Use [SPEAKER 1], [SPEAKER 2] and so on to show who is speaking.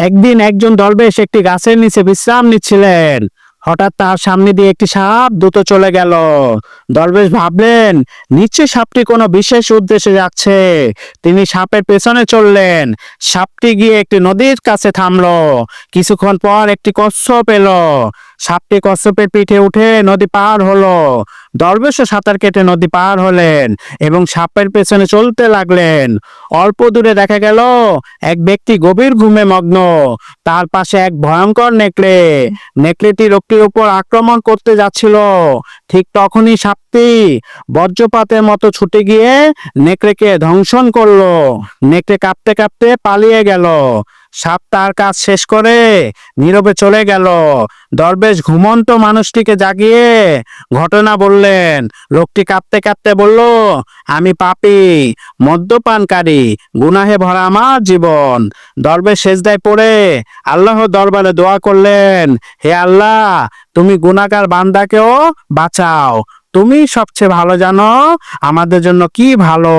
[SPEAKER 1] একদিন একজন দলবেশ একটি গাছের নিচে বিশ্রাম নিচ্ছিলেন। হঠাৎ তার সামনে দিয়ে একটি সাপ দ্রুত চলে গেল। দলবেশ ভাবলেন, নিচে সাপটি কোনো বিশেষ উদ্দেশ্যে যাচ্ছে। তিনি সাপের পেছনে চললেন। সাপটি গিয়ে একটি নদীর কাছে থামলো। কিছুক্ষণ পর একটি কচ্ছপ এলো। সাপটি কচ্ছপের পিঠে উঠে নদী পার হলো। দরবেশও সাঁতার কেটে নদী পার হলেন এবং সাপের পেছনে চলতে লাগলেন। অল্প দূরে দেখা গেল এক ব্যক্তি গভীর ঘুমে মগ্ন। তার পাশে এক ভয়ঙ্কর নেকড়ে। নেকড়েটি লোকটির উপর আক্রমণ করতে যাচ্ছিল। ঠিক তখনই সাপটি বজ্রপাতের মতো ছুটে গিয়ে নেকড়েকে ধ্বংসন করল। নেকড়ে কাঁপতে কাঁপতে পালিয়ে গেল। সাপ তার কাজ শেষ করে নীরবে চলে গেল। দরবেশ ঘুমন্ত মানুষটিকে জাগিয়ে ঘটনা বললেন। লোকটি কাঁপতে কাঁপতে বলল, আমি পাপি, মদ্যপানকারী, গুনাহে ভরা আমার জীবন। দরবেশ সেজদায় পড়ে আল্লাহ দরবারে দোয়া করলেন, হে আল্লাহ, তুমি গুনাহগার বান্দাকেও বাঁচাও। তুমি সবচেয়ে ভালো জানো আমাদের জন্য কি ভালো?